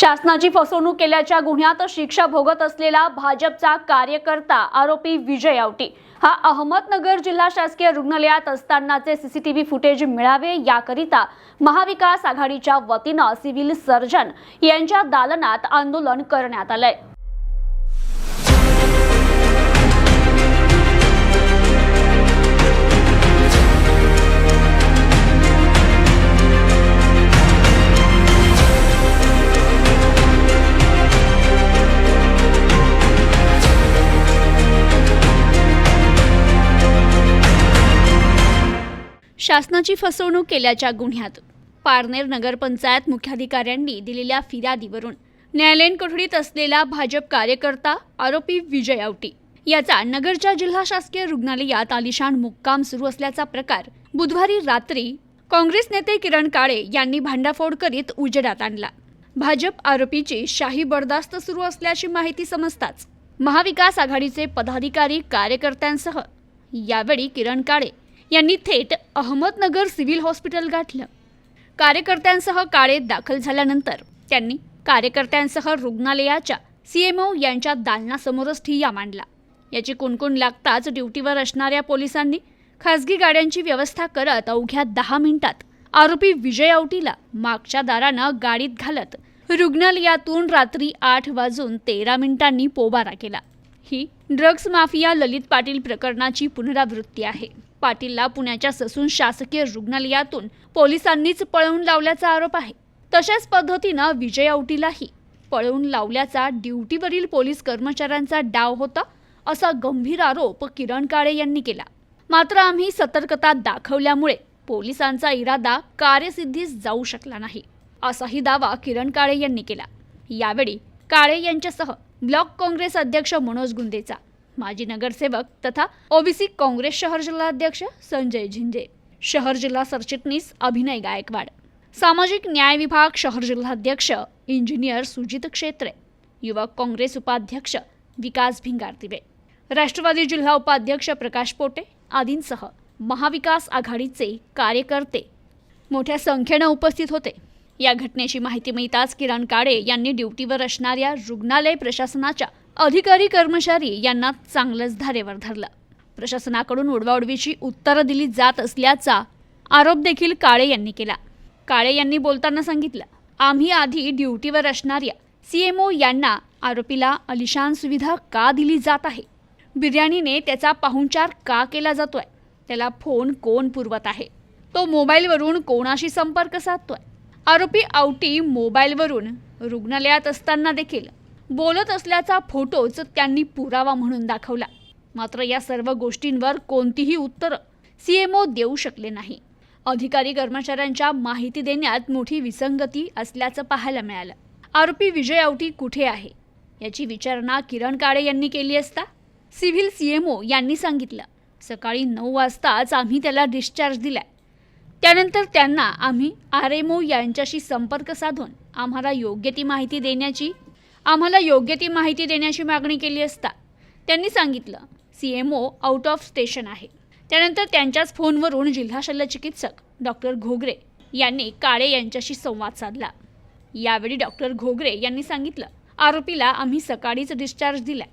शासनाची फसवणूक केल्याच्या गुन्ह्यात शिक्षा भोगत असलेला भाजपचा कार्यकर्ता आरोपी विजय आवटी. हा अहमदनगर जिल्हा शासकीय रुग्णालयात असतानाचे सीसीटीव्ही फुटेज मिळावे याकरिता महाविकास आघाडीच्या वतीनं सिव्हिल सर्जन यांच्या दालनात आंदोलन करण्यात आलंय. शासनाची फसवणूक केल्याच्या गुन्ह्यात. पारनेर नगरपंचायत मुख्याधिकाऱ्यांनी दिलेल्या फिर्यादीवरून न्यायालयीन कोठडीत असलेला भाजप कार्यकर्ता आरोपी विजय आवटी याचा नगरच्या जिल्हा शासकीय रुग्णालयात आलिशान मुक्काम सुरू असल्याचा प्रकार बुधवारी रात्री काँग्रेस नेते किरण काळे यांनी भांडाफोड करीत उजेडात आणला. भाजप आरोपीची शाही बरदास्त सुरू असल्याची माहिती समजताच महाविकास आघाडीचे पदाधिकारी कार्यकर्त्यांसह यावेळी किरण काळे यांनी थेट अहमदनगर सिव्हिल हॉस्पिटल गाठलं. कार्यकर्त्यांसह काळेत दाखल झाल्यानंतर त्यांनी कार्यकर्त्यांसह रुग्णालयाच्या सीएमओ यांच्या दालनासमोरच ठिय्या मांडला. याची कुणकुण लागताच ड्युटीवर असणाऱ्या पोलिसांनी खासगी गाड्यांची व्यवस्था करत अवघ्या दहा मिनिटात आरोपी विजय औटीला मागच्या दारानं गाडीत घालत रुग्णालयातून रात्री आठ वाजून तेरा मिनिटांनी पोबारा केला. ही ड्रग्ज माफिया ललित पाटील प्रकरणाची पुनरावृत्ती आहे. पाटीलला पुण्याच्या ससून शासकीय रुग्णालयातून पोलिसांनीच पळवून लावल्याचा आरोप आहे. तशाच पद्धतीनं विजय औटीलाही पळवून लावल्याचा ड्युटीवरील पोलीस कर्मचाऱ्यांचा डाव होता असा गंभीर आरोप किरण काळे यांनी केला. मात्र आम्ही सतर्कता दाखवल्यामुळे पोलिसांचा इरादा कार्यसिद्धीस जाऊ शकला नाही असाही दावा किरण काळे यांनी केला. यावेळी काळे यांच्यासह ब्लॉक काँग्रेस अध्यक्ष मनोज गुंदेचा माजी नगरसेवक तथा ओबीसी काँग्रेस शहर जिल्हाध्यक्ष संजय झिंजे. शहर जिल्हा सरचिटणीस अभिनय गायकवाड. सामाजिक न्याय विभाग शहर जिल्हाध्यक्ष इंजिनियर सुजित क्षेत्रे. युवक काँग्रेस उपाध्यक्ष विकास भिंगार दिवे राष्ट्रवादी जिल्हा उपाध्यक्ष प्रकाश पोटे आदींसह महाविकास आघाडीचे कार्यकर्ते मोठ्या संख्येनं उपस्थित होते. या घटनेची माहिती मिळताच किरण काळे यांनी ड्युटीवर असणाऱ्या रुग्णालय प्रशासनाच्या अधिकारी कर्मचारी यांना चांगलंच धारेवर धरलं. प्रशासनाकडून उडवाउडवीची उत्तरं दिली जात असल्याचा आरोप देखील काळे यांनी केला. काळे यांनी बोलताना सांगितलं आम्ही आधी ड्युटीवर असणाऱ्या सीएमओ यांना आरोपीला अलिशान सुविधा का दिली जात आहे? बिर्याणीने त्याचा पाहुणचार का केला जातोय? त्याला फोन कोण पुरवत आहे? तो मोबाईलवरून कोणाशी संपर्क साधतोय? आरोपी आवटी मोबाईलवरून रुग्णालयात असताना देखील बोलत असल्याचा फोटोच त्यांनी पुरावा म्हणून दाखवला. मात्र या सर्व गोष्टींवर कोणतीही उत्तरं सीएमओ देऊ शकले नाही. अधिकारी कर्मचाऱ्यांच्या माहिती देण्यात मोठी विसंगती असल्याचं पाहायला मिळालं. आरोपी विजय आवटी कुठे आहे? याची विचारणा किरण काळे यांनी केली असता सिव्हिल सीएमओ यांनी सांगितलं. सकाळी नऊ वाजताच आम्ही त्याला डिस्चार्ज दिला त्यानंतर त्यांना आम्ही आर एम ओ यांच्याशी संपर्क साधून आम्हाला योग्य ती माहिती देण्याची आम्हाला योग्य ती माहिती देण्याची मागणी केली असता त्यांनी सांगितलं C M O out of station आहे. त्यानंतर त्यांच्याच फोनवरून जिल्हा शल्यचिकित्सक डॉक्टर घोगरे यांनी काळे यांच्याशी संवाद साधला. यावेळी डॉक्टर घोगरे यांनी सांगितलं आरोपीला आम्ही सकाळीच डिस्चार्ज दिला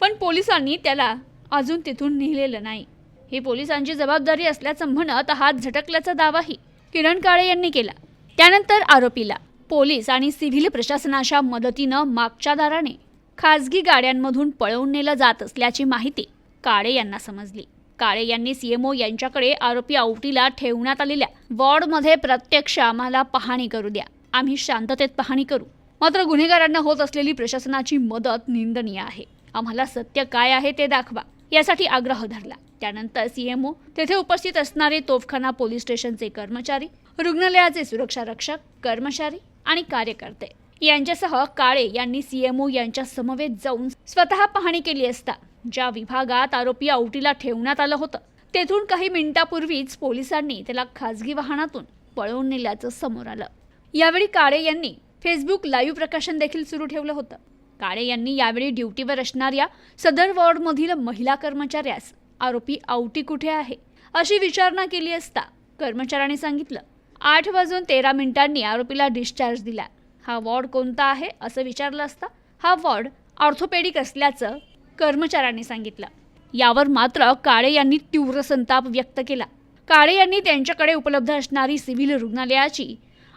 पण पोलिसांनी त्याला अजून तिथून नेलेलं नाही. ही पोलिसांची जबाबदारी असल्याचं म्हणत हात झटकल्याचा दावाही किरण काळे यांनी केला. त्यानंतर आरोपीला पोलीस आणि सिव्हिल प्रशासनाच्या मदतीनं मागच्या दाराने खासगी गाड्यांमधून पळवून नेलं जात असल्याची माहिती काळे यांना समजली. काळे यांनी सीएमओ यांच्याकडे आरोपी आवटीला ठेवण्यात आलेल्या वॉर्डमध्ये प्रत्यक्ष आम्हाला पाहणी करू द्या. आम्ही शांततेत पाहणी करू. मात्र गुन्हेगारांना होत असलेली प्रशासनाची मदत निंदनीय आहे. आम्हाला सत्य काय आहे ते दाखवा यासाठी आग्रह धरला. त्यानंतर सीएमओ तेथे उपस्थित असणारे तोफखाना पोलीस स्टेशनचे कर्मचारी रुग्णालयाचे सुरक्षा रक्षक कर्मचारी आणि कार्यकर्ते. यांच्यासह काळे यांनी सीएमओ यांच्या समवेत जाऊन स्वतः पाहणी केली असता ज्या विभागात आरोपी आवटीला ठेवण्यात आलं होतं. तेथून काही मिनिटापूर्वीच पोलिसांनी त्याला खासगी वाहनातून पळवून नेल्याचं समोर आलं. यावेळी काळे यांनी फेसबुक लाईव्ह प्रकाशन देखील सुरू ठेवलं होतं. काळे यांनी यावेळी ड्युटीवर असणाऱ्या सदर वॉर्डमधील महिला कर्मचाऱ्यास आरोपी आवटी कुठे आहे? अशी विचारणा केली असता कर्मचाऱ्याने सांगितलं आठ वाजून तेरा मिनिटांनी आरोपीला डिस्चार्ज दिला. हा वॉर्ड कोणता आहे असं विचारलं असता हा वॉर्ड ऑर्थोपेडिक असल्याचं कर्मचाऱ्यांनी सांगितलं. यावर मात्र काळे यांनी तीव्र संताप व्यक्त केला. काळे यांनी त्यांच्याकडे उपलब्ध असणारी सिव्हिल रुग्णालयाची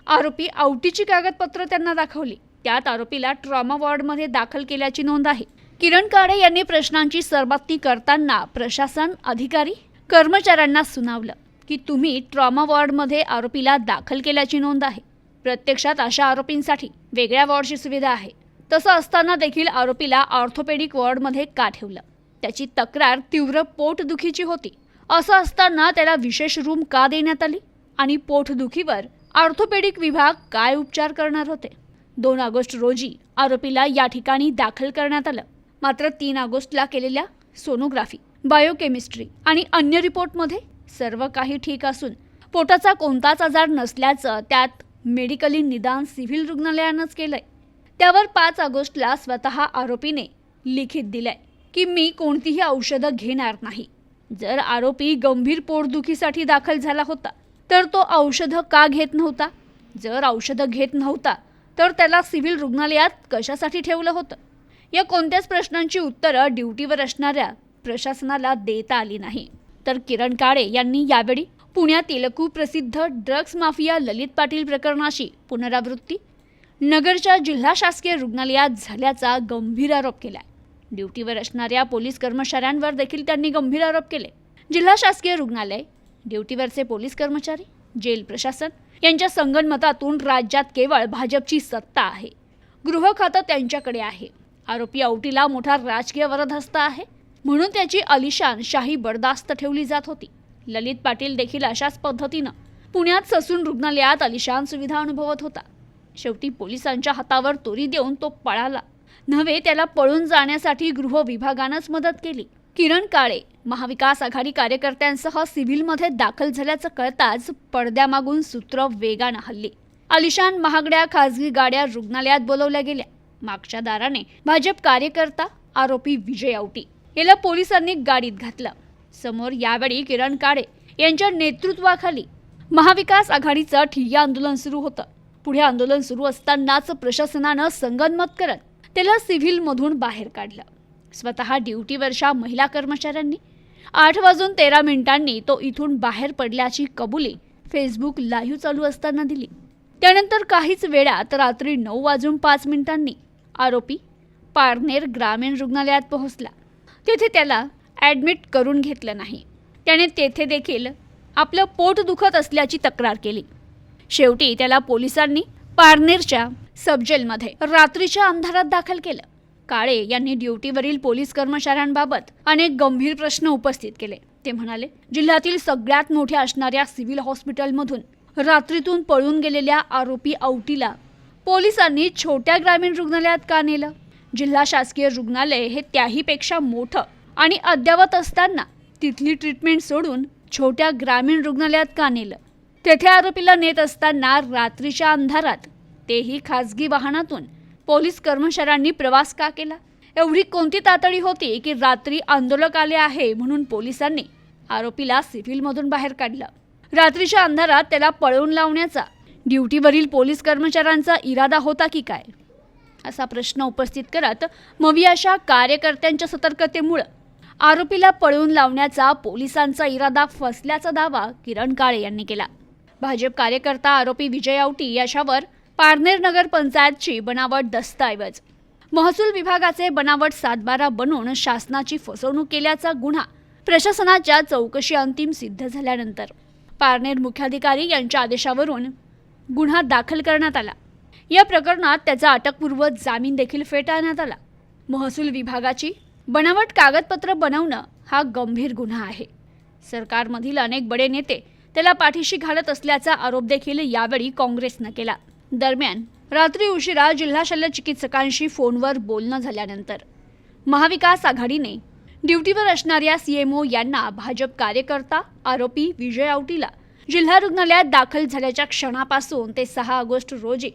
आरोपी आवटीची कागदपत्र त्यांना दाखवली. त्यात आरोपीला ट्रॉमा वॉर्डमध्ये दाखल केल्याची नोंद आहे. किरण काळे यांनी प्रश्नांची सरबातमी करताना प्रशासन अधिकारी कर्मचाऱ्यांना सुनावलं. की तुम्ही ट्रॉमा वॉर्डमध्ये आरोपीला दाखल केल्याची नोंद आहे. प्रत्यक्षात अशा आरोपींसाठी वेगळ्या वॉर्डची सुविधा आहे. तसं असताना देखील आरोपीला ऑर्थोपेडिक वॉर्डमध्ये का ठेवलं? त्याची तक्रार तीव्र पोटदुखीची होती. असं असताना त्याला विशेष रूम का देण्यात आली? आणि पोटदुखीवर ऑर्थोपेडिक विभाग काय उपचार करणार होते? दोन ऑगस्ट रोजी आरोपीला या ठिकाणी दाखल करण्यात आलं. मात्र तीन ऑगस्टला केलेल्या सोनोग्राफी बायोकेमिस्ट्री आणि अन्य रिपोर्टमध्ये सर्व काही ठीक असून पोटाचा कोणताच आजार नसल्याचं त्यात मेडिकली निदान सिव्हिल रुग्णालयानंच केलंय. त्यावर पाच ऑगस्टला स्वतः आरोपीने लिखित दिलंय की मी कोणतीही औषधं घेणार नाही. जर आरोपी गंभीर पोटदुखीसाठी दाखल झाला होता तर तो औषधं का घेत नव्हता? जर औषधं घेत नव्हता तर त्याला सिव्हिल रुग्णालयात कशासाठी ठेवलं होतं? या कोणत्याच प्रश्नांची उत्तरं ड्युटीवर असणाऱ्या प्रशासनाला देता आली नाही. तर किरण काळे यांनी यावेळी पुण्यातील कुप्रसिद्ध ड्रग्ज माफिया ललित पाटील प्रकरणाची पुनरावृत्ती नगरच्या जिल्हा शासकीय रुग्णालयात झाल्याचा गंभीर आरोप केला ड्युटीवर असणाऱ्या पोलीस कर्मचाऱ्यांवर देखील त्यांनी गंभीर आरोप केले. जिल्हा शासकीय रुग्णालय ड्युटीवरचे पोलीस कर्मचारी जेल प्रशासन यांच्या संगणमतातून राज्यात केवळ भाजपची सत्ता आहे. गृह खातं त्यांच्याकडे आहे. आरोपी औटीला मोठा राजकीय वरदहस्त आहे. म्हणून त्याची अलिशान शाही बर्दास्त ठेवली जात होती. ललित पाटील देखील अशाच पद्धतीनं पुण्यात ससून रुग्णालयात अलिशान सुविधा अनुभवत होता. शेवटी पोलिसांच्या हातावर तोरी देऊन तो पळाला. नव्हे त्याला पळून जाण्यासाठी गृह विभागानंच मदत केली. किरण काळे महाविकास आघाडी कार्यकर्त्यांसह सिव्हिलमध्ये दाखल झाल्याचं कळताच पडद्यामागून सूत्र वेगानं हल्ली. अलिशान महागड्या खासगी गाड्या रुग्णालयात बोलवल्या गेल्या. मागच्या दाराने भाजप कार्यकर्ता आरोपी विजय आवटी याला पोलिसांनी गाडीत घातलं. समोर यावेळी किरण काळे यांच्या नेतृत्वाखाली महाविकास आघाडीचं ठिय्या आंदोलन सुरू होतं. पुढे आंदोलन सुरू असतानाच प्रशासनानं संगनमत करत त्याला सिव्हिलमधून बाहेर काढलं. स्वतः ड्युटीवरच्या महिला कर्मचाऱ्यांनी आठ वाजून तेरा मिनिटांनी तो इथून बाहेर पडल्याची कबुली फेसबुक लाईव्ह चालू असताना दिली. त्यानंतर काहीच वेळात रात्री नऊ वाजून पाच मिनिटांनी आरोपी पारनेर ग्रामीण रुग्णालयात पोहोचला. तेथे त्याला ॲडमिट करून घेतलं नाही. त्याने तेथे देखील आपलं पोट दुखत असल्याची तक्रार केली. शेवटी त्याला पोलिसांनी पारनेरच्या सबजेलमध्ये रात्रीच्या अंधारात दाखल केलं. काळे यांनी ड्युटीवरील पोलीस कर्मचाऱ्यांबाबत अनेक गंभीर प्रश्न उपस्थित केले. ते म्हणाले जिल्ह्यातील सगळ्यात मोठ्या असणाऱ्या सिव्हिल हॉस्पिटलमधून रात्रीतून पळून गेलेल्या आरोपी औटीला पोलिसांनी छोट्या ग्रामीण रुग्णालयात का नेलं? जिल्हा शासकीय रुग्णालय हे त्याहीपेक्षा मोठं आणि अद्ययावत असताना तिथली ट्रीटमेंट सोडून छोट्या ग्रामीण रुग्णालयात का नेलं? तेथे आरोपीला नेत असताना रात्रीच्या अंधारात तेही खाजगी वाहनातून पोलीस कर्मचाऱ्यांनी प्रवास का केला? एवढी कोणती तातडी होती की रात्री आंदोलक आले आहे म्हणून पोलिसांनी आरोपीला सिव्हिलमधून बाहेर काढलं? रात्रीच्या अंधारात त्याला पळवून लावण्याचा ड्युटीवरील पोलीस कर्मचाऱ्यांचा इरादा होता की काय? असा प्रश्न उपस्थित करत मवियाच्या कार्यकर्त्यांच्या सतर्कतेमुळं आरोपीला पळवून लावण्याचा पोलिसांचा इरादा फसल्याचा दावा किरण काळे यांनी केला. भाजप कार्यकर्ता आरोपी विजय आवटी याच्यावर पारनेर नगर पंचायतची बनावट दस्तऐवज. महसूल विभागाचे बनावट सातबारा बनवून शासनाची फसवणूक केल्याचा गुन्हा प्रशासनाच्या चौकशी अंतिम सिद्ध झाल्यानंतर. पारनेर मुख्याधिकारी यांच्या आदेशावरून गुन्हा दाखल करण्यात आला. या प्रकरणात त्याचा अटकपूर्व जामीन देखील फेटाळण्यात आला. महसूल विभागाची बनावट कागदपत्र बनवणं हा गंभीर गुन्हा आहे. सरकारमधील अनेक बडे नेते त्याला पाठीशी घालत असल्याचा आरोप देखील यावेळी काँग्रेसनं केला. दरम्यान रात्री उशिरा जिल्हा शल्य चिकित्सकांशी फोनवर बोलणं झाल्यानंतर महाविकास आघाडीने ड्युटीवर असणाऱ्या सीएमओ यांना भाजप कार्यकर्ता आरोपी विजय आवटीला जिल्हा रुग्णालयात दाखल झाल्याच्या क्षणापासून ते सहा ऑगस्ट रोजी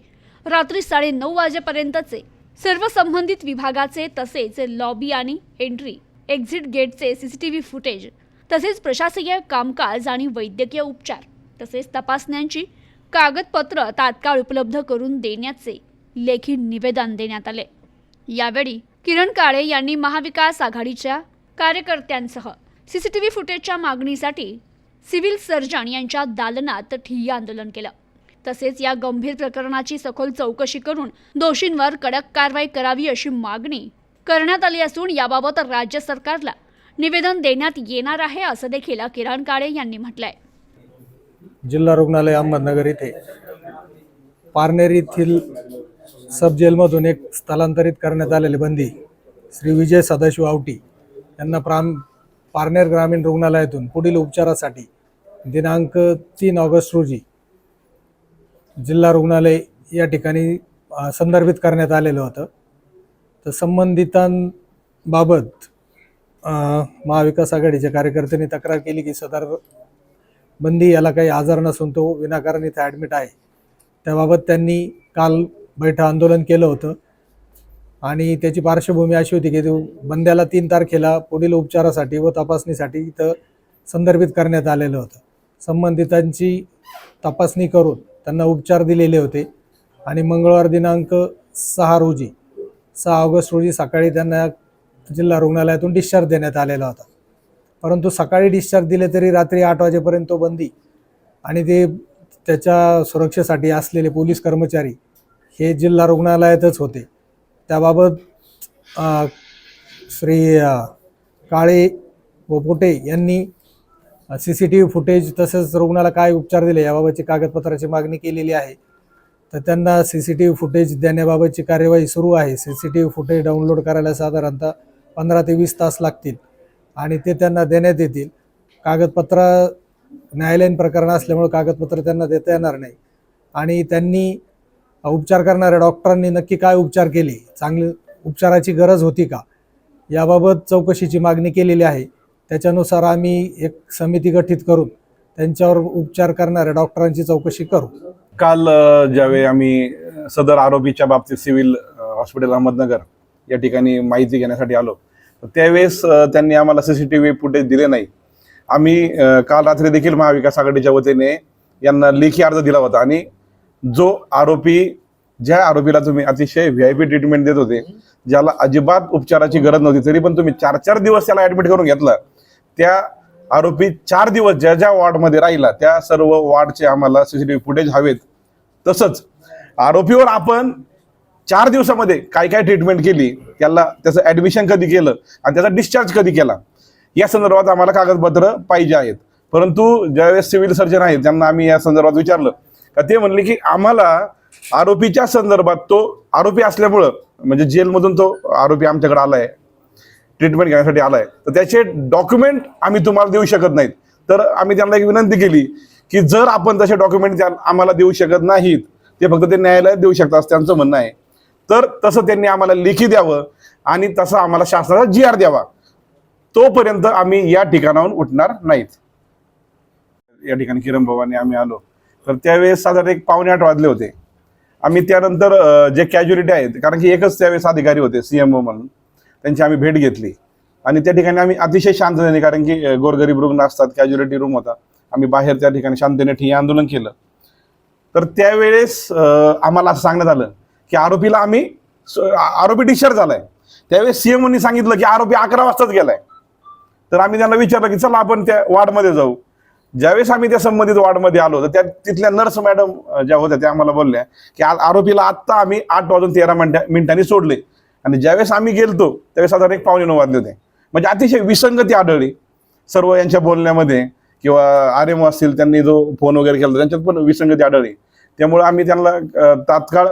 रात्री साडेनऊ वाजेपर्यंतचे सर्व संबंधित विभागाचे तसेच लॉबी आणि एंट्री एक्झिट गेटचे सीसीटीव्ही फुटेज तसेच प्रशासकीय कामकाज आणि वैद्यकीय उपचार तसेच तपासण्यांची कागदपत्र तात्काळ उपलब्ध करून देण्याचे लेखी निवेदन देण्यात आले. यावेळी किरण काळे यांनी महाविकास आघाडीच्या कार्यकर्त्यांसह सीसीटीव्ही फुटेजच्या मागणीसाठी सिव्हिल सर्जन यांच्या दालनात ठिय्या आंदोलन केलं. तसेच या गंभीर प्रकरणाची सखोल चौकशी करून दोषींवर कडक कारवाई करावी अशी मागणी करण्यात आली असून याबाबत राज्य सरकारला निवेदन देण्यात येणार आहे असं देखील किरण काळे यांनी म्हटलंय. जिल्हा रुग्णालय अहमदनगर येथे पारनेर येथील सब जेलमधून एक स्थलांतरित करण्यात आलेले बंदी श्री विजय सदाशिव आवटी यांना प्राम पारनेर ग्रामीण रुग्णालयातून पुढील उपचारासाठी दिनांक तीन ऑगस्ट रोजी जिल्हा रुग्णालय या ठिकाणी संदर्भित करण्यात आलेलं होतं. तर संबंधितांबाबत महाविकास आघाडीच्या कार्यकर्त्यांनी तक्रार केली की सदर बंदी याला काही आजार नसून तो विनाकारण इथे ॲडमिट आहे. त्याबाबत त्यांनी काल बैठं आंदोलन केलं होतं आणि त्याची पार्श्वभूमी अशी होती की तो बंद्याला तीन तारखेला पुढील उपचारासाठी व तपासणीसाठी इथं संदर्भित करण्यात आलेलं होतं. संबंधितांची तपासणी करून त्यांना उपचार दिलेले होते. आणि मंगळवार दिनांक सहा रोजी सहा ऑगस्ट रोजी सकाळी त्यांना जिल्हा रुग्णालयातून डिस्चार्ज देण्यात आलेला होता. परंतु सकाळी डिस्चार्ज दिले तरी रात्री आठ वाजेपर्यंत तो बंदी आणि ते त्याच्या सुरक्षेसाठी असलेले पोलीस कर्मचारी हे जिल्हा रुग्णालयातच होते. त्याबाबत श्री काळे व पोटे यांनी C C T V footage तसेच रुग्णाला काय उपचार दिले याबाबतची कागदपत्राची मागणी केलेली आहे. तर त्यांना C C T V footage देण्याबाबतची कार्यवाही सुरू आहे. C C T V footage download करायला साधारणतः पंधरा ते वीस तास लागतील आणि ते त्यांना देण्यात येतील. कागदपत्र न्यायालयीन प्रकरण असल्यामुळे कागदपत्र त्यांना देता येणार नाही. आणि त्यांनी उपचार करणाऱ्या डॉक्टरांनी नक्की काय उपचार केले? चांगले उपचाराची गरज होती का? याबाबत चौकशीची मागणी केलेली आहे. त्याच्यानुसार आम्ही एक समिती गठीत करून त्यांच्यावर उपचार करणाऱ्या डॉक्टरांची चौकशी करू. काल ज्यावेळी आम्ही सदर आरोपीच्या बाबतीत सिव्हिल हॉस्पिटल अहमदनगर या ठिकाणी माहिती घेण्यासाठी आलो. त्यावेळेस त्यांनी आम्हाला C C T V footage दिले नाही. आम्ही काल रात्री देखील महाविकास आघाडीच्या वतीने यांना लेखी अर्ज दिला होता आणि जो आरोपी ज्या आरोपीला तुम्ही अतिशय व्ही आय पी ट्रीटमेंट देत होते ज्याला अजिबात उपचाराची गरज नव्हती तरी पण तुम्ही चार चार दिवस त्याला ऍडमिट करून घेतलं. त्या आरोपी चार दिवस ज्या ज्या वॉर्डमध्ये राहिला त्या सर्व वॉर्डचे आम्हाला सीसीटीव्ही फुटेज हवेत. तसंच आरोपीवर आपण चार दिवसामध्ये काय काय ट्रीटमेंट केली त्याला त्याचं ऍडमिशन कधी केलं आणि त्याचा डिस्चार्ज कधी केला या संदर्भात आम्हाला कागदपत्र पाहिजे आहेत. परंतु ज्यावेळेस सिव्हिल सर्जन आहेत त्यांना आम्ही या संदर्भात विचारलं का ते म्हणले की आम्हाला आरोपीच्या संदर्भात तो आरोपी असल्यामुळं म्हणजे जेलमधून तो आरोपी आमच्याकडे आहे ट्रीटमेंट घेण्यासाठी आलाय. तर त्याचे डॉक्युमेंट आम्ही तुम्हाला देऊ शकत नाहीत. तर आम्ही त्यांना एक विनंती केली की जर आपण तसे डॉक्युमेंट आम्हाला देऊ शकत नाहीत ते फक्त ते न्यायालयात देऊ शकतात असं त्यांचं म्हणणं आहे. तर तसं त्यांनी आम्हाला लेखी द्यावं आणि तसं आम्हाला शासनाचा जी आर द्यावा. तोपर्यंत आम्ही या ठिकाणाहून उठणार नाहीत. या ठिकाणी किरण भवानी आम्ही आलो. तर त्यावेळेस साधारण एक पावणे आठ वाजले होते. आम्ही त्यानंतर जे कॅज्युलिटी आहेत कारण की एकच त्यावेळेस अधिकारी होते सीएमओ म्हणून. त्यांची आम्ही भेट घेतली. आणि त्या ठिकाणी आम्ही अतिशय शांततेने कारण की गोरगरीब रुग्ण असतात कॅज्युलिटी रूम होता. आम्ही बाहेर त्या ठिकाणी शांततेने ठिय्या आंदोलन केलं. तर त्यावेळेस आम्हाला असं सांगण्यात आलं की आरोपीला आम्ही आरोपी डिस्चार्ज झालाय. त्यावेळेस सीएमओनी सांगितलं की आरोपी अकरा वाजताच गेलाय. तर आम्ही त्यांना विचारलं की चला आपण त्या वार्डमध्ये जाऊ. ज्यावेळेस आम्ही त्या संबंधित वार्डमध्ये आलो तर त्या तिथल्या नर्स मॅडम ज्या होत्या त्या आम्हाला बोलल्या की आरोपीला आत्ता आम्ही आठ वाजून तेरा मिनिटा मिनिटांनी सोडले. आणि ज्यावेळेस आम्ही गेलतो त्यावेळेस साधारण एक पावणे नऊ वाजले होते. म्हणजे अतिशय विसंगती आढळली. सर्व यांच्या बोलण्यामध्ये किंवा आर एम असतील त्यांनी जो फोन वगैरे केला त्यांच्यात पण विसंगती आढळली. त्यामुळे आम्ही त्यांना तात्काळ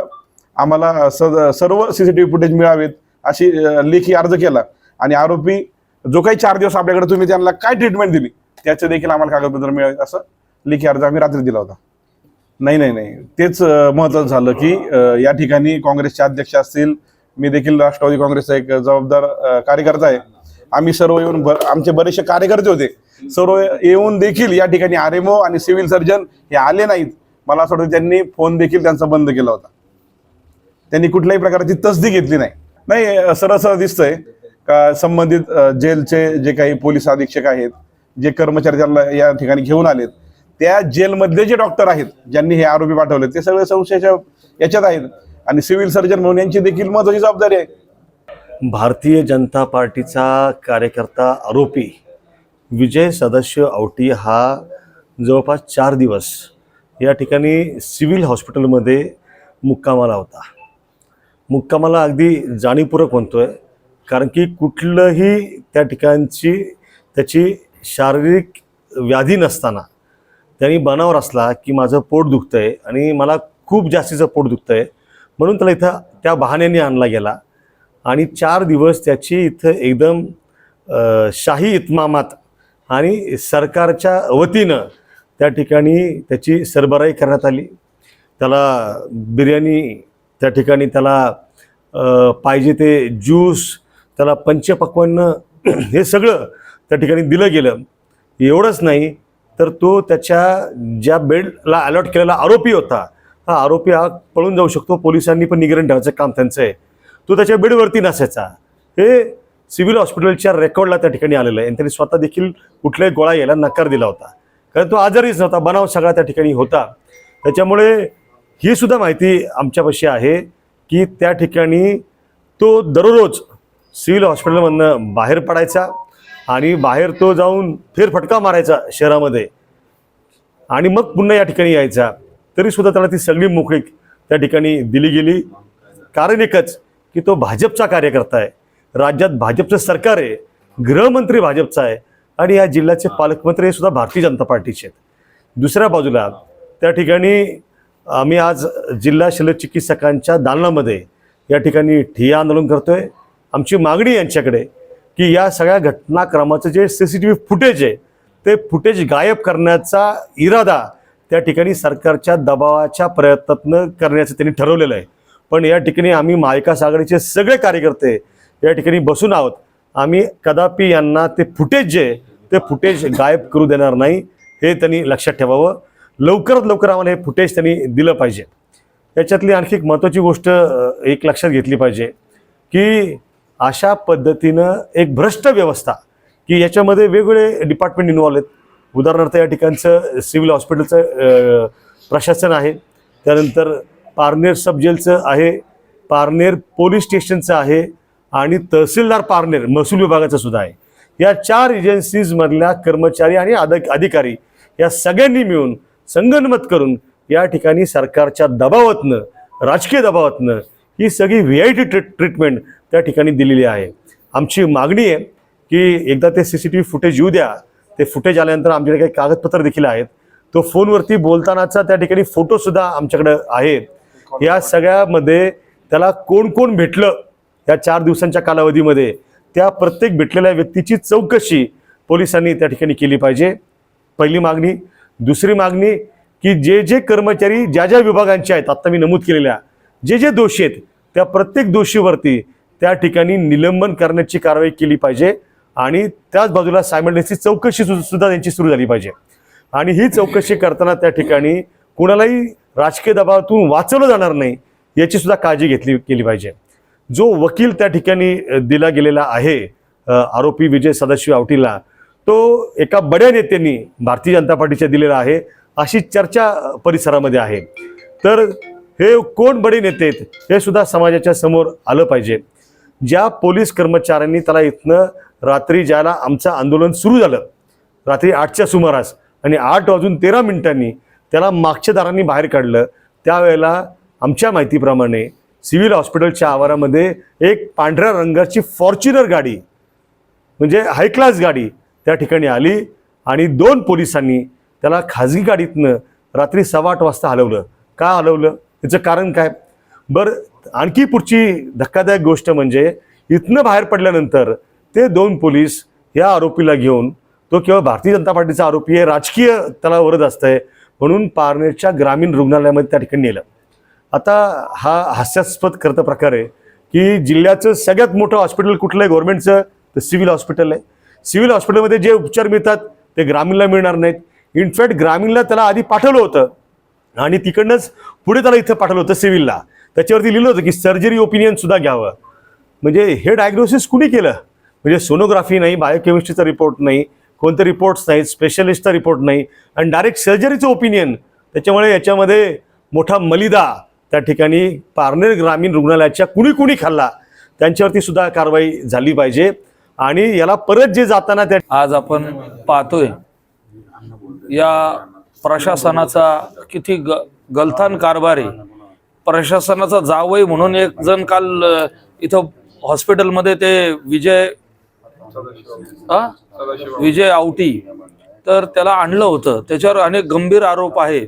आम्हाला स- सर्व व्ही फुटेज मिळावेत अशी लेखी अर्ज केला. आणि आरोपी जो काही चार दिवस आपल्याकडे तुम्ही त्यांना काय ट्रीटमेंट दिली त्याचे देखील आम्हाला कागदपत्र मिळावेत असं लेखी अर्ज आम्ही रात्री दिला होता. नाही नाही नाही. तेच महत्त्वाचं महत्वाचं झालं की या ठिकाणी काँग्रेसचे अध्यक्ष असतील मी देखील राष्ट्रवादी काँग्रेसचा एक जबाबदार कार्यकर्ता आहे. आम्ही सर्व येऊन आमचे बरेचसे कार्यकर्ते होते. सर्व येऊन देखील या ठिकाणी आर एम ओ आणि सिव्हिल सर्जन हे आले नाहीत. मला असं वाटतं त्यांनी फोन देखील त्यांचा बंद केला होता. त्यांनी कुठल्याही प्रकारची तसदी घेतली नाही. नाही सरळ सरळ दिसतंय का संबंधित जेलचे जे काही पोलीस अधीक्षक आहेत जे कर्मचारी त्यांना या ठिकाणी घेऊन आलेत त्या जेलमधले जे डॉक्टर आहेत ज्यांनी हे आरोपी पाठवले ते सगळे संशयाच्या याच्यात आहेत. आणि सिव्हिल सर्जन म्हणून यांची देखील महत्वाची जबाबदारी आहे. भारतीय जनता पार्टीचा कार्यकर्ता आरोपी विजय सदस्य आवटी हा जवळपास चार दिवस या ठिकाणी सिव्हिल हॉस्पिटलमध्ये मुक्कामाला होता. मुक्कामाला अगदी जाणीवपूर्वक आहे कारण की कुठलंही त्या ठिकाणची त्याची शारीरिक व्याधी नसताना त्यांनी बनावर असला की माझं पोट दुखतं आहे आणि मला खूप जास्तीचं पोट दुखतं आहे म्हणून त्याला इथं त्या बहाण्याने आणला गेला. आणि चार दिवस त्याची इथं एकदम शाही इतमामात आणि सरकारच्या वतीनं त्या ठिकाणी त्याची सरबराई करण्यात आली. त्याला बिर्याणी त्या ठिकाणी त्याला पाहिजे ते ज्यूस त्याला पंचपक्वान्न हे सगळं त्या ठिकाणी दिलं गेलं. एवढंच नाही तर तो त्याच्या ज्या बेडला अलॉट केलेला आरोपी होता हा आरोपी हा पळून जाऊ शकतो. पोलिसांनी पण निगरण ठेवायचं काम त्यांचं आहे. तो त्याच्या बेडवरती नसायचा. हे सिव्हिल हॉस्पिटलच्या रेकॉर्डला त्या ठिकाणी आलेलं आहे. आणि त्यांनी स्वतः देखील कुठल्याही गोळा यायला नकार दिला होता. कारण तो आजारीच नव्हता. बनाव सगळा त्या ठिकाणी होता. त्याच्यामुळे ही सुद्धा माहिती आमच्यापाशी आहे की त्या ठिकाणी तो दररोज सिव्हिल हॉस्पिटलमधनं बाहेर पडायचा आणि बाहेर तो जाऊन फेरफटका मारायचा शहरामध्ये. आणि मग पुन्हा या ठिकाणी यायचा. तरीसुद्धा त्याला ती सगळी मोकळीक त्या ठिकाणी दिली गेली. कारण एकच की तो भाजपचा कार्यकर्ता आहे. राज्यात भाजपचं सरकार आहे गृहमंत्री भाजपचा आहे आणि या जिल्ह्याचे पालकमंत्री हे सुद्धा भारतीय जनता पार्टीचे आहेत. दुसऱ्या बाजूला त्या ठिकाणी आम्ही आज जिल्हा शल्यचिकित्सकांच्या दालनामध्ये या ठिकाणी ठिय्या आंदोलन करतोय. आमची मागणी यांच्याकडे की या सगळ्या घटनाक्रमाचं जे C C T V footage आहे ते फुटेज गायब करण्याचा इरादा त्या ठिकाणी सरकारच्या दबावाच्या प्रयत्नातनं करण्याचं त्यांनी ठरवलेलं आहे. पण या ठिकाणी आम्ही महाविकास आघाडीचे सगळे कार्यकर्ते या ठिकाणी बसून आहोत. आम्ही कदापि यांना ते फुटेज जे ते फुटेज गायब करू देणार नाही हे त्यांनी लक्षात ठेवावं. लवकरात लवकर आम्हाला हे फुटेज त्यांनी दिलं पाहिजे. याच्यातली आणखी एक महत्त्वाची गोष्ट एक लक्षात घेतली पाहिजे की अशा पद्धतीनं एक भ्रष्ट व्यवस्था की याच्यामध्ये वेगवेगळे डिपार्टमेंट इन्व्हॉल्व आहेत. उदाहरणार्थ या ठिकाणचं सिव्हिल हॉस्पिटलचं प्रशासन आहे. त्यानंतर पारनेर सब जेलचं आहे पारनेर पोलीस स्टेशनचं आहे आणि तहसीलदार पारनेर महसूल विभागाचं सुद्धा आहे. या चार एजन्सीजमधल्या कर्मचारी आणि अधिक अधिकारी या सगळ्यांनी मिळून संगनमत करून या ठिकाणी सरकारच्या दबावातनं राजकीय दबावातनं ही सगळी व्ही आय टी ट्रीटमेंट त्या ठिकाणी दिलेली आहे. आमची मागणी आहे की एकदा ते C C T V footage येऊ द्या ते फुटेज आल्यानंतर आमच्याकडे काही कागदपत्र देखील आहेत. तो फोनवरती बोलतानाचा त्या ठिकाणी फोटोसुद्धा आमच्याकडे आहेत या सगळ्यामध्ये त्याला कोण कोण भेटलं या चार दिवसांच्या कालावधीमध्ये? त्या प्रत्येक भेटलेल्या व्यक्तीची चौकशी पोलिसांनी त्या ठिकाणी केली पाहिजे. पहिली मागणी. दुसरी मागणी की जे जे कर्मचारी ज्या ज्या विभागांचे आहेत आत्ता मी नमूद केलेल्या जे जे दोषी आहेत त्या प्रत्येक दोषीवरती त्या ठिकाणी निलंबन करण्याची कारवाई केली पाहिजे. आणि त्याच बाजूला सायमल्टेनियसली चौकशी सुद्धा त्यांची सुरू झाली पाहिजे. आणि ही चौकशी करताना त्या ठिकाणी कुणालाही राजकीय दबावातून वाचवलं जाणार नाही याची सुद्धा काळजी घेतली केली पाहिजे. जो वकील त्या ठिकाणी दिला गेलेला आहे आरोपी विजय सदाशिव आवटीला तो एका बड्या नेत्यांनी भारतीय जनता पार्टीच्या दिलेला आहे अशी चर्चा परिसरामध्ये आहे. तर हे कोण बडे नेते आहेत हे सुद्धा समाजाच्या समोर आलं पाहिजे. ज्या पोलीस कर्मचाऱ्यांनी त्याला इथनं रात्री ज्याला आमचं आंदोलन सुरू झालं रात्री आठच्या सुमारास आणि आठ वाजून तेरा मिनिटांनी त्याला मागच्या दारांनी बाहेर काढलं. त्यावेळेला आमच्या माहितीप्रमाणे सिव्हिल हॉस्पिटलच्या आवारामध्ये एक पांढऱ्या रंगाची फॉर्च्युनर गाडी म्हणजे हाय क्लास गाडी त्या ठिकाणी आली आणि दोन पोलिसांनी त्याला खाजगी गाडीतनं रात्री सव्वा आठ वाजता हलवलं. का हलवलं? त्याचं कारण काय? बरं आणखी पुढची धक्कादायक गोष्ट म्हणजे इथनं बाहेर पडल्यानंतर ते दोन पोलीस या आरोपीला घेऊन तो केवळ भारतीय जनता पार्टीचा आरोपी आहे राजकीय त्याला वरद असतंय म्हणून पारनेरच्या ग्रामीण रुग्णालयामध्ये त्या ठिकाणी नेलं. आता हा हास्यास्पद करता प्रकार आहे की जिल्ह्याचं सगळ्यात मोठं हॉस्पिटल कुठलं आहे गव्हर्नमेंटचं? तर सिव्हिल हॉस्पिटल आहे. सिव्हिल हॉस्पिटलमध्ये जे उपचार मिळतात ते ग्रामीणला मिळणार नाहीत. इनफॅक्ट ग्रामीणला त्याला आधी पाठवलं होतं आणि तिकडनंच पुढे त्याला इथं पाठवलं होतं सिव्हिलला. त्याच्यावरती लिहिलं होतं की सर्जरी ओपिनियन सुद्धा घ्यावं. म्हणजे हे डायग्नोसिस कुणी केलं? म्हणजे सोनोग्राफी नाही बायोकेमिस्ट्रीचा रिपोर्ट नाही कोणते रिपोर्ट्स नाहीत स्पेशलिस्टचा रिपोर्ट नाही आणि डायरेक्ट सर्जरीचं ओपिनियन त्याच्यामुळे याच्यामध्ये मोठा मलिदा त्या ठिकाणी पारनेर ग्रामीण रुग्णालयाच्या कुणी कुणी खाल्ला त्यांच्यावरती सुद्धा कारवाई झाली पाहिजे. आणि याला परत जे जाताना त्या आज आपण पाहतोय या प्रशासनाचा किती ग गलथान कारभार आहे. प्रशासनाचा जावई म्हणून एक जण काल इथं हॉस्पिटलमध्ये ते विजय विजय आवटी. तर त्याला आणलं होतं. त्याच्यावर अनेक गंभीर आरोप आहे.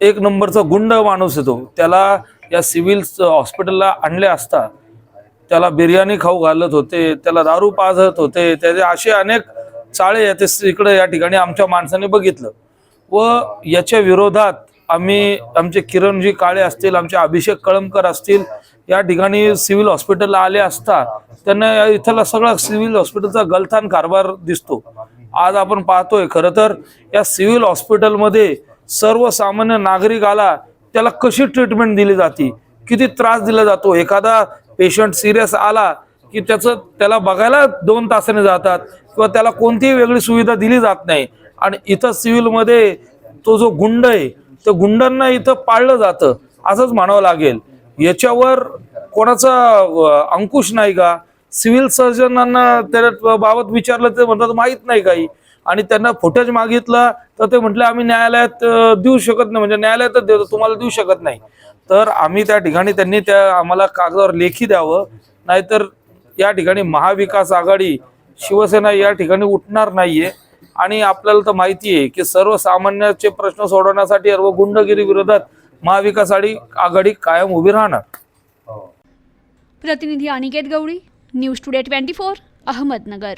एक नंबरचा गुंड माणूस येतो त्याला या सिव्हिल हॉस्पिटलला आणले असता. त्याला बिर्याणी खाऊ घालत होते. त्याला दारू पाजत होते. त्याचे असे अनेक चाळे ते इकडे या ठिकाणी आमच्या माणसाने बघितलं. व याच्या विरोधात आम्ही आमचे किरणजी काळे असतील आमचे अभिषेक कळमकर असतील या ठिकाणी सिव्हिल हॉस्पिटलला आले असता त्यांना इथला सगळा सिव्हिल हॉस्पिटलचा गलथान कारभार दिसतो. आज आपण पाहतोय खरं तर या सिव्हिल हॉस्पिटलमध्ये सर्वसामान्य नागरिक आला त्याला कशी ट्रीटमेंट दिली जाते? किती त्रास दिला जातो? एखादा पेशंट सिरियस आला की त्याचं त्याला बघायला दोन तासाने जातात किंवा त्याला कोणतीही वेगळी सुविधा दिली जात नाही. आणि इथं सिव्हिलमध्ये तो जो गुंड आहे त्या गुंडांना इथं पाळलं जातं असंच म्हणावं लागेल. याच्यावर कोणाचा अंकुश नाही का? सिव्हिल सर्जनांना त्या बाबत विचारलं ते म्हणतात माहीत नाही काही. आणि त्यांना फुटेज मागितला तर ते म्हटलं आम्ही न्यायालयात देऊ शकत नाही. म्हणजे न्यायालयातच देतो तुम्हाला देऊ शकत नाही. तर आम्ही त्या ठिकाणी त्यांनी त्या आम्हाला कागदावर लेखी द्यावं. नाहीतर या ठिकाणी महाविकास आघाडी शिवसेना या ठिकाणी उठणार नाहीये. आणि आपल्याला तर माहिती आहे की सर्वसामान्याचे प्रश्न सोडवण्यासाठी सर्व गुंडगिरी विरोधात महाविकास आघाडी आघाडी कायम उभी राहणार. प्रतिनिधी Aniket Gawali news today twenty four Ahmednagar.